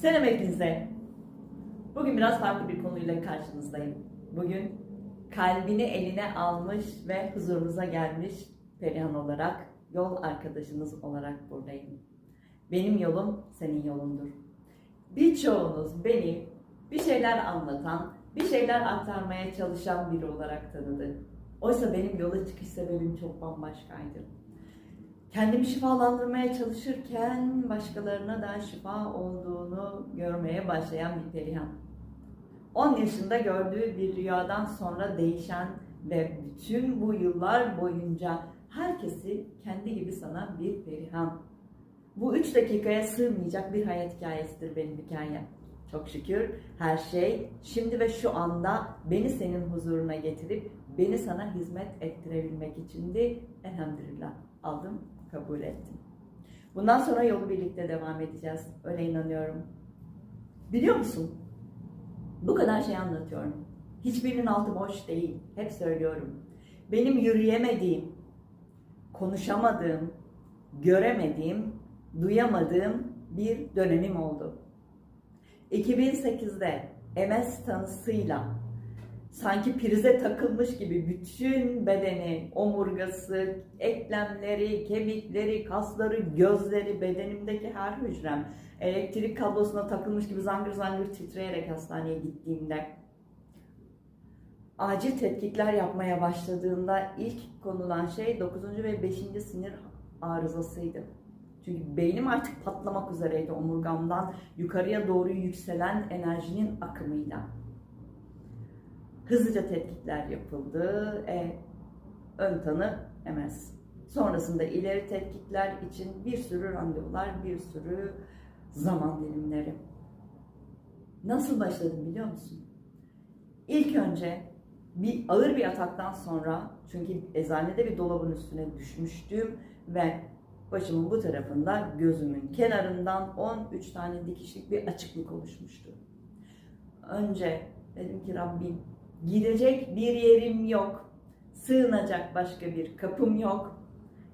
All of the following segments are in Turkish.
Selam hepinize. Bugün biraz farklı bir konuyla karşınızdayım. Bugün kalbini eline almış ve huzurunuza gelmiş Perihan olarak, yol arkadaşınız olarak buradayım. Benim yolum senin yolundur. Birçoğunuz beni bir şeyler anlatan, bir şeyler aktarmaya çalışan biri olarak tanıdı. Oysa benim yola çıkış sebebim çok bambaşkaydı. Kendimi şifalandırmaya çalışırken başkalarına da şifa olduğunu görmeye başlayan bir Perihan. 10 yaşında gördüğü bir rüyadan sonra değişen ve bütün bu yıllar boyunca herkesi kendi gibi sanan bir Perihan. Bu 3 dakikaya sığmayacak bir hayat hikayesidir benim hikayem. Çok şükür her şey şimdi ve şu anda beni senin huzuruna getirip beni sana hizmet ettirebilmek içindi. Elhamdülillah aldım, kabul ettim. Bundan sonra yolu birlikte devam edeceğiz. Öyle inanıyorum. Biliyor musun? Bu kadar şey anlatıyorum. Hiçbirinin altı boş değil. Hep söylüyorum. Benim yürüyemediğim, konuşamadığım, göremediğim, duyamadığım bir dönemim oldu. 2008'de MS tanısıyla sanki prize takılmış gibi bütün bedeni, omurgası, eklemleri, kemikleri, kasları, gözleri, bedenimdeki her hücrem elektrik kablosuna takılmış gibi zangır zangır titreyerek hastaneye gittiğimde acil tetkikler yapmaya başladığında ilk konulan şey 9. ve 5. sinir arızasıydı. Çünkü beynim artık patlamak üzereydi omurgamdan yukarıya doğru yükselen enerjinin akımıyla. Hızlıca tetkikler yapıldı. E, ön tanı MS. Sonrasında ileri tetkikler için bir sürü randevular, bir sürü zaman dilimleri. Nasıl başladım biliyor musun? İlk önce bir ağır bir ataktan sonra çünkü eczanede bir dolabın üstüne düşmüştüm ve başımın bu tarafında gözümün kenarından 13 tane dikişlik bir açıklık oluşmuştu. Önce dedim ki Rabbim gidecek bir yerim yok. Sığınacak başka bir kapım yok.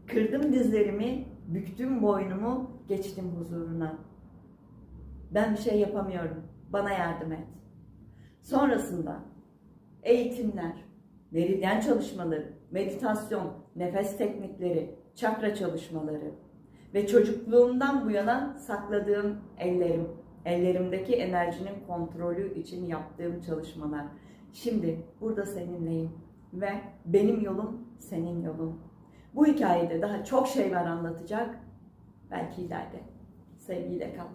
Kırdım dizlerimi, büktüm boynumu, geçtim huzuruna. Ben bir şey yapamıyorum. Bana yardım et. Sonrasında eğitimler, meridyen çalışmaları, meditasyon, nefes teknikleri, çakra çalışmaları ve çocukluğumdan bu yana sakladığım ellerim, ellerimdeki enerjinin kontrolü için yaptığım çalışmalar. Şimdi burada seninleyim ve benim yolum senin yolun. Bu hikayede daha çok şey var anlatacak. Belki ileride. Sevgiyle kal.